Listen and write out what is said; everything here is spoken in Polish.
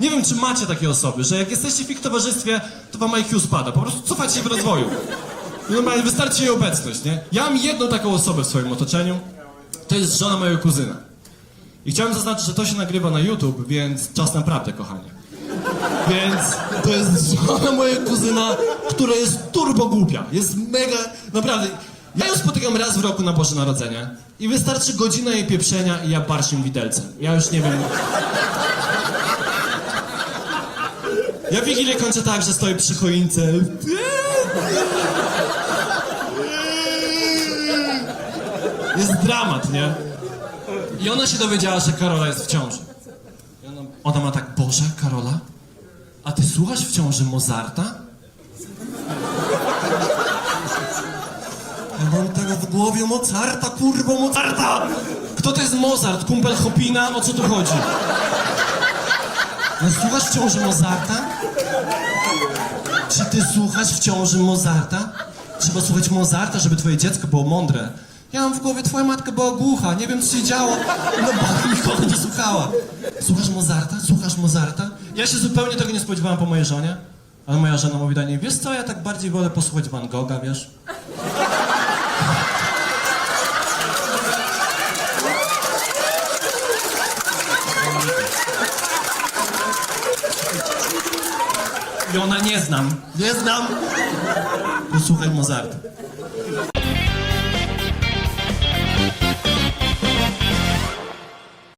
Nie wiem, czy macie takie osoby, że jak jesteście w ich towarzystwie, to wam IQ spada. Po prostu cofacie się w rozwoju. Normalnie wystarczy jej obecność, nie? Ja mam jedną taką osobę w swoim otoczeniu. To jest żona mojego kuzyna. I chciałem zaznaczyć, że to się nagrywa na YouTube, więc czas naprawdę, kochanie. Więc to jest żona mojego kuzyna, która jest turbo głupia. Jest mega, naprawdę. Ja ją spotykam raz w roku na Boże Narodzenie i wystarczy godzina jej pieprzenia i ja barszym widelcem. Ja już nie wiem. Ja Wigilię kończę tak, że stoję przy choince. Jest dramat, nie? I ona się dowiedziała, że Karola jest w ciąży. Ona, ma tak, Boże, Karola, a ty słuchasz w ciąży Mozarta? Ja mam tego w głowie Mozarta, kurwa, Mozarta! Kto to jest Mozart? Kumpel Hopina? O co tu chodzi? No, słuchasz w ciąży Mozarta? Czy ty słuchasz w ciąży Mozarta? Trzeba słuchać Mozarta, żeby twoje dziecko było mądre. Ja mam w głowie, twoja matka była głucha, nie wiem co się działo, no bo nikogo nie słuchała. Słuchasz Mozarta? Słuchasz Mozarta? Ja się zupełnie tego nie spodziewałam po mojej żonie, ale moja żona mówi do niej, wiesz co, ja tak bardziej wolę posłuchać Van Gogha, wiesz? I ona nie znam. Nie znam. Posłuchaj Mozarta.